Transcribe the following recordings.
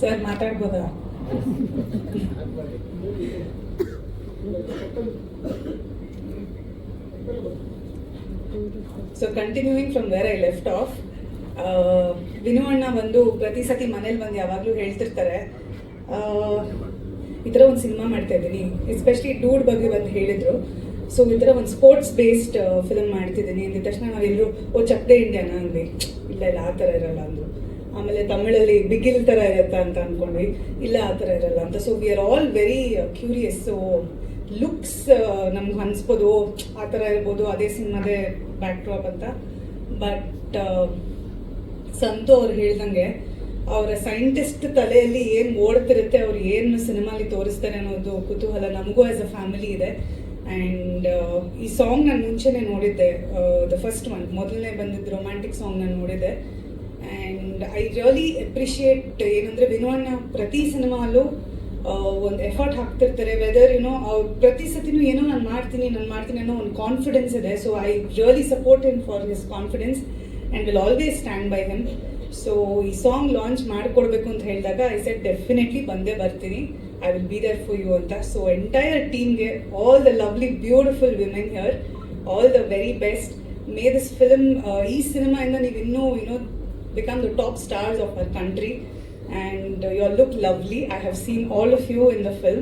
Sir ಮಾತಾಡ್ಬೋದಾ so continuing from where I left off Vinu ಅಣ್ಣ ಬಂದು ಪ್ರತಿ ಸತಿ ಮನೇಲಿ ಬಂದು ಯಾವಾಗಲೂ ಹೇಳ್ತಿರ್ತಾರೆ. ಈ ಥರ ಒಂದು ಸಿನಿಮಾ ಮಾಡ್ತಾ ಇದ್ದೀನಿ. ಎಸ್ಪೆಷಲಿ ಡೂಡ್ ಬಗ್ಗೆ ಬಂದು ಹೇಳಿದ್ರು. ಸೊ ಈ ಥರ ಒಂದು ಸ್ಪೋರ್ಟ್ಸ್ ಬೇಸ್ಡ್ ಫಿಲಮ್ ಮಾಡ್ತಿದ್ದೀನಿ. ಅಂದಿದ ತಕ್ಷಣ ನಾವೆಲ್ಲರೂ ಓ, ಚಕ್ದೆ ಇಂಡಿಯಾನ ಅಂದ್ವಿ. ಇಲ್ಲ ಇಲ್ಲ, ಆ ಥರ ಇರಲ್ಲ, ಅಂದರು. ಆಮೇಲೆ ತಮಿಳಲ್ಲಿ ಬಿಗಿಲ್ ಥರ ಇರುತ್ತಾ ಅಂತ ಅಂದ್ಕೊಂಡ್ವಿ ಇಲ್ಲ, ಆ ಥರ ಇರಲ್ಲ, ಅಂತ. So we are all very curious so looks ನಮ್ಗೆ ಅನಿಸ್ಬೋದು. ಆ ಥರ ಇರ್ಬೋದು, ಅದೇ ಸಿನಿಮಾದೇ ಬ್ಯಾಕ್ ಡ್ರಾಪ್ ಅಂತ ಬಟ್ ಸಂತು ಅವ್ರು ಹೇಳ್ದಂಗೆ, ಅವರ ಸೈಂಟಿಸ್ಟ್ ತಲೆಯಲ್ಲಿ ಏನು ಓಡ್ತಿರುತ್ತೆ, ಅವ್ರು ಏನು ಸಿನಿಮಾಲಿ ತೋರಿಸ್ತಾರೆ ಅನ್ನೋದು ಕುತೂಹಲ ನಮಗೂ ಆಸ್ ಅ ಫ್ಯಾಮಿಲಿ ಇದೆ. ಆ್ಯಂಡ್ ಈ ಸಾಂಗ್ ನಾನು ಮುಂಚೆನೆ ನೋಡಿದ್ದೆ ದ ಫಸ್ಟ್ ಒನ್ ಮೊದಲನೇ ಬಂದಿದ್ದು ರೊಮ್ಯಾಂಟಿಕ್ ಸಾಂಗ್ ನಾನು ನೋಡಿದ್ದೆ. ಆ್ಯಂಡ್ ಐ ರಿಯಲಿ ಅಪ್ರಿಷಿಯೇಟ್ ಏನಂದರೆ ವಿನೋಣ್ಣ ಪ್ರತಿ ಸಿನಿಮಾಲು ಒಂದು ಎಫರ್ಟ್ ಹಾಕ್ತಿರ್ತಾರೆ. ವೆದರ್ ಏನೋ ಅವ್ರು ಪ್ರತಿ ಸತಿನೂ ಏನೋ ನಾನು ಮಾಡ್ತೀನಿ ನಾನು ಮಾಡ್ತೀನಿ ಅನ್ನೋ ಒಂದು ಕಾನ್ಫಿಡೆನ್ಸ್ ಇದೆ. So I really support in for his confidence and will always stand by him so ಈ ಸಾಂಗ್ ಲಾಂಚ್ ಮಾಡಿಕೊಡ್ಬೇಕು ಅಂತ ಹೇಳಿದಾಗ ಐ ಸೆಟ್ ಡೆಫಿನೆಟ್ಲಿ ಬಂದೇ ಬರ್ತೀನಿ. I will be there for you ಅಂತ. ಸೊ ಎಂಟೈರ್ ಟೀಮ್ಗೆ all the lovely beautiful women here all the very best may this film ಈ ಸಿನಿಮಾಯಿಂದ ನೀವು ಇನ್ನೂ you know become the top stars of our country and you are look lovely I have seen all of you in the the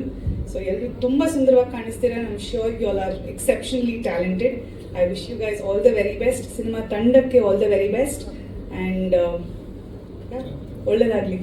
so ಎಲ್ಲರೂ ತುಂಬ ಸುಂದರವಾಗಿ ಕಾಣಿಸ್ತೀರಾ am sure you all are exceptionally talented I wish you guys all the very best cinema ತಂಡಕ್ಕೆ all the very best and ಒಳ್ಳೆಯದಾಗಲಿ